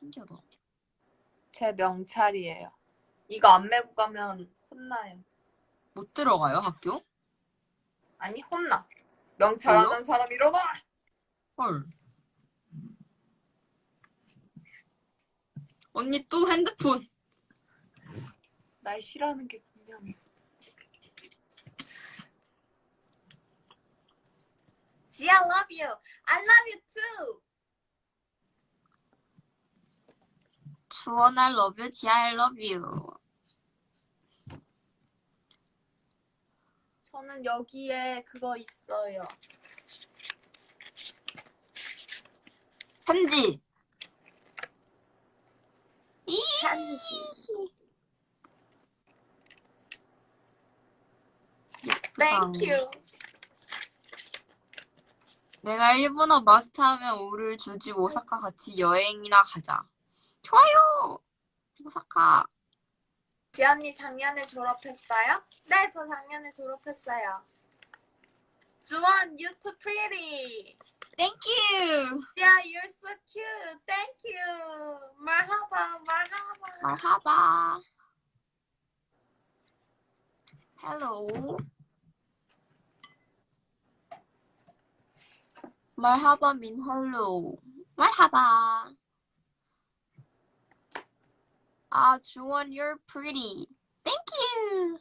신기하다. 제 명찰이에요. 이거 안 메고 가면 혼나요. 못 들어가요, 학교? 아니 혼나. 명찰하는 사람 일어나. 헐. 언니 또 핸드폰. 날 싫어하는 게 분명해. 지아 love you. I love you too. 주원 I love you, 지아 I love you. 저는 여기에 그거 있어요. 편지. 편지. Thank you. 내가 일본어 마스터하면 우를 주지 오사카 같이 여행이나 가자. 좋아요. 오사카. 지언니 작년에 졸업했어요? 네, 저 작년에 졸업했어요. 주원, you too pretty. Thank you. Yeah, you're so cute. Thank you. 말하바, 말하바. 말하바. Hello. 말하바 mean hello. 말하바. 아, 주원, you're pretty. Thank you.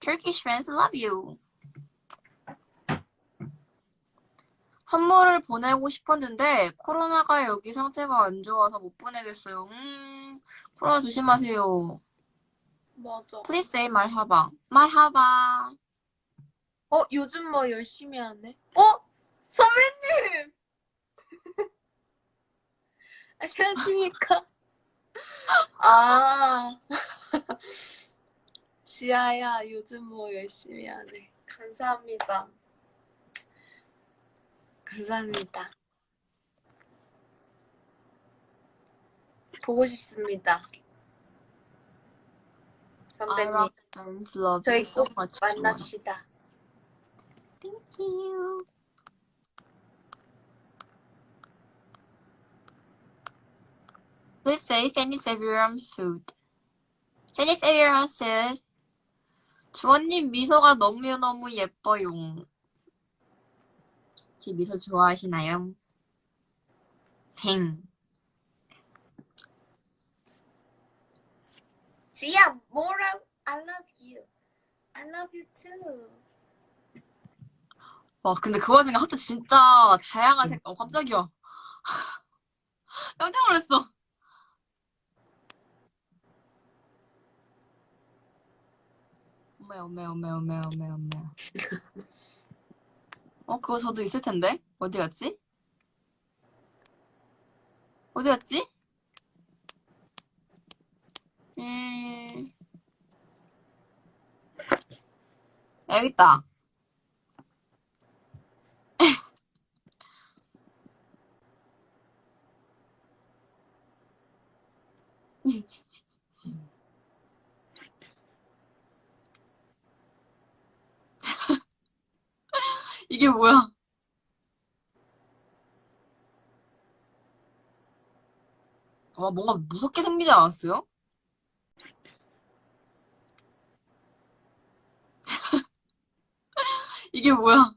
Turkish fans love you. 선물을 보내고 싶었는데 코로나가 여기 상태가 안 좋아서 못 보내겠어요. 음, 코로나 조심하세요. 맞아. Please say 말하바. 말하바. 어, 요즘 뭐 열심히 하네. 어? 선배님! 안녕하십니까? 아. 지아야, 요즘 뭐 열심히 하네. 감사합니다. 감사합니다. 보고 싶습니다. 선배님, rock fans love 저희 so 꼭 much. 만납시다. Thank you. Please say Savior suit. Savior suit. 주원님 미소가 너무너무 예뻐요. 제 미소 좋아하시나요? 행. 지아, 뭐라고? I love you. I love you too. 와, 근데 그 와중에 하트 진짜 다양한 색, 어, 깜짝이야. 깜짝 놀랐어. 엄마야, 엄마야, 엄마야, 엄마야. 어, 그거 저도 있을 텐데? 어디 갔지? 어디 갔지? 음. 여기 있다. 이게 뭐야? 와, 뭔가 무섭게 생기지 않았어요? 이게 뭐야?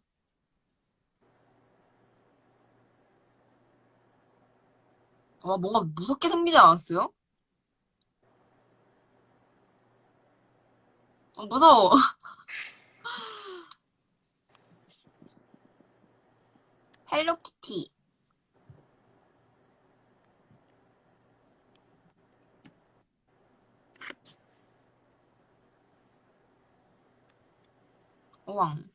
와, 뭔가 무섭게 생기지 않았어요? 어, 무서워. 헬로키티. 우왕.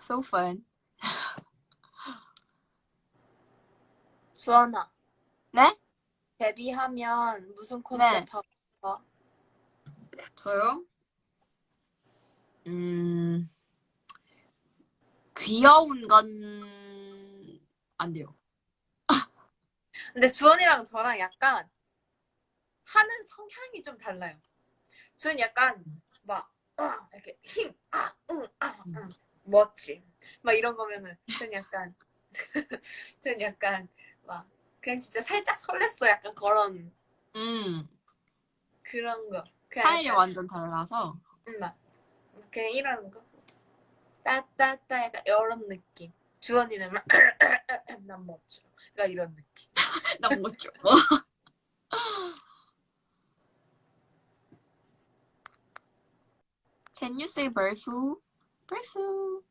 So fun. 주원아, 네? 데뷔하면 무슨 컨셉 네. 하고 싶어? 저요? 음, 귀여운 건 안 돼요. 근데 주원이랑 저랑 약간 하는 성향이 좀 달라요. 주원 약간 막 아, 이렇게 힘, 아, 응, 아, 음. 응, 멋지. 막 이런 거면은 전 약간 전 약간 막 그냥 진짜 살짝 설렜어. 약간 그런 음, 그런 거. 그냥 스타일이 약간, 완전 달라서. 음, 막 그냥 이런 거. 따따따 약간 이런 느낌. 주원이는 막 난 멋져. 그러니까 이런 느낌. 나 멋져. Can you say Berfu? Berfu.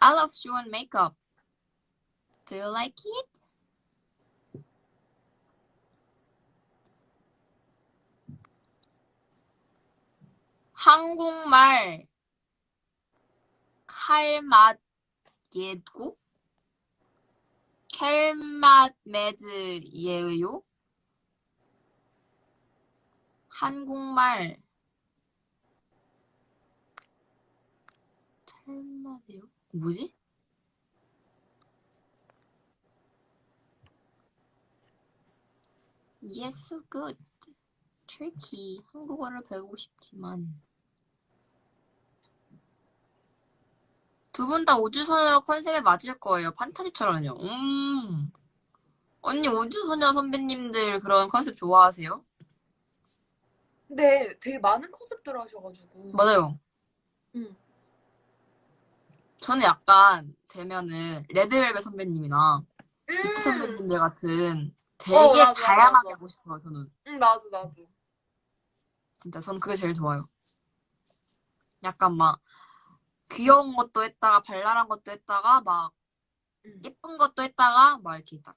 I love Juan makeup. Do you like it? 한국말 칼맛 예고? 켈맛 매즈 예요? 한국말 켈맛이요? 뭐지? Yes, so. Tricky. 한국어를 배우고 싶지만. 두 분 다 우주소녀 컨셉에 맞을 거예요. 판타지처럼요. 음. 언니 우주소녀 선배님들 그런 컨셉 좋아하세요? 근데 되게 많은 컨셉들 하셔가지고. 맞아요. 응. 저는 약간 되면은 레드벨벳 선배님이나 비트 음, 선배님들 같은 되게 어, 나도, 다양하게 나도. 하고 싶어요, 저는. 응, 나도, 나도. 진짜 저는 그게 제일 좋아요. 약간 막 귀여운 것도 했다가 발랄한 것도 했다가 막 응, 예쁜 것도 했다가 막 이렇게 딱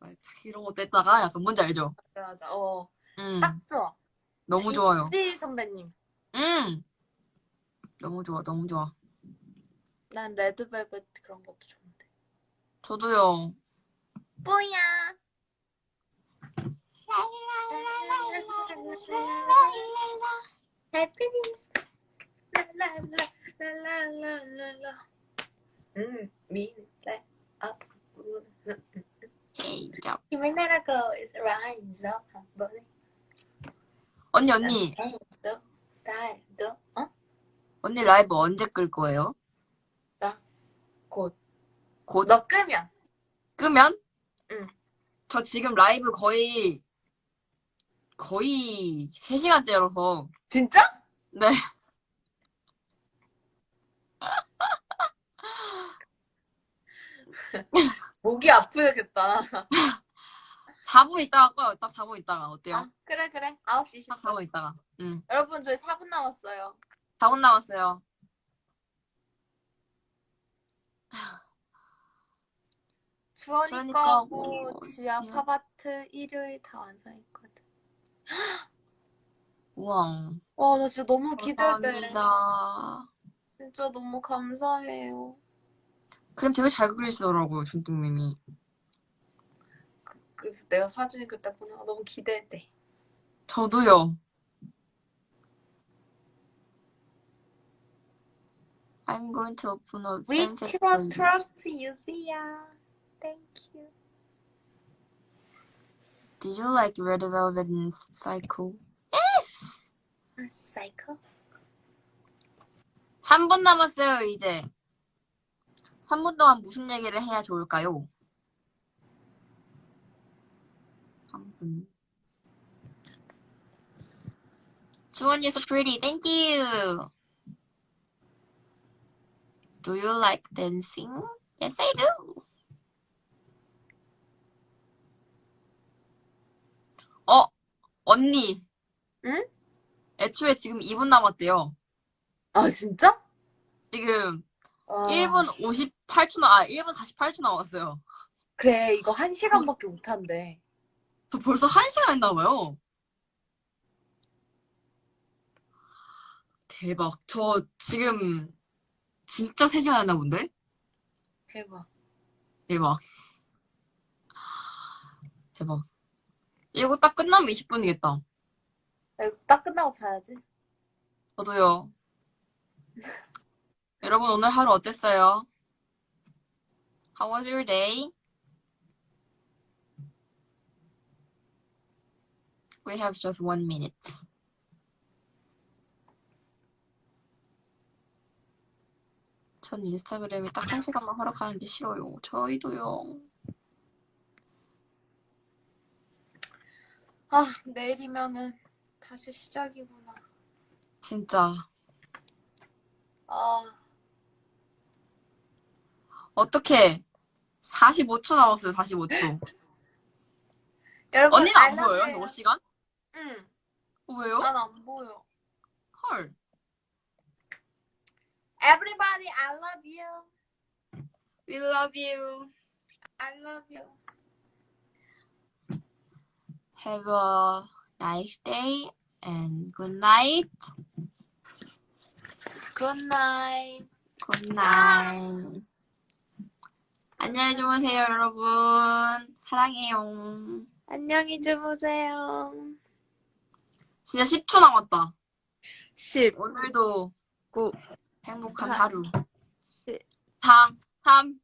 막 이런 것도 했다가 약간 뭔지 알죠? 맞아, 맞아. 어, 음, 딱 좋아. 너무 좋아요. 씨 선배님. 음, 너무 좋아, 너무 좋아. 난 레드벨벳 그런 것도 좋은데. 저도요. 뿌야. 해피니스. 랄랄랄랄랄랄라. 음, 미래 앞. 에이, 자. 힘을 내라고 is rise up 한 번에. 언니, 언니, 도 스타일도 어? 언니 라이브 언제 끌 거예요? 곧. 곧너 끄면. 끄면? 응. 저 지금 라이브 거의, 거의 3시간째라서, 진짜? 네. 목이 아프겠다. 4분 있다가 꺼요. 딱 4분 있다가. 어때요? 아, 그래 그래. 9시 딱 10분. 4분 있다가. 응. 여러분 저희 4분 남았어요. 4분 남았어요. 주원이 주원이 거고 거고, 지하 지하. 팝아트 일요일 다 완성했거든. 우와. 와, 나 진짜 너무 기대돼. 감사합니다. 진짜 너무 감사해요. 그림 되게 잘 그리시더라고요, 준띵님이. 그, 그래서 내가 사진을 그때 보내가 너무 기대돼. 저도요. I'm going to open a We fanfic trust, for you. trust you, Zia. Thank you. Did you like Red Velvet and Psycho? Yes! 아, 사이코. 3분 남았어요, 이제. 3분 동안 무슨 얘기를 해야 좋을까요? 3분. 주원, you're so pretty. Thank you. Do you like dancing? Yes, I do. 어, 언니. 응? 애초에 지금 2분 남았대요. 아, 진짜? 지금 와. 1분 58초 나, 아, 1분 48초 남았어요. 그래, 이거 한 시간밖에 못 한대. 저 벌써 1시간 했나 봐요. 대박. 저 지금 진짜 3시간 했나 본데? 대박. 대박. 대박. 이거 딱 끝나면 20분이겠다. 아, 이거 딱 끝나고 자야지. 저도요. 여러분 오늘 하루 어땠어요? How was your day? We have just one minute. 전 인스타그램이 딱 한 시간만 허락하는 게 싫어요. 저희도요. 아, 내일이면은 다시 시작이구나. 진짜. 아, 어떻게 45초 남았어요, 45초. 여러분. 언니는 안 보여요, you. 시간? 응, 어, 왜요? 난 안 보여. 헐. Everybody, I love you. We love you. I love you. Have a nice day and good night. Good night. Good night. 안녕히 주무세요, 여러분. 사랑해요. 안녕히 주무세요. 진짜 10초 남았다. 10, 오늘도 꼭 행복한 하- 하루. 네. 4, 3,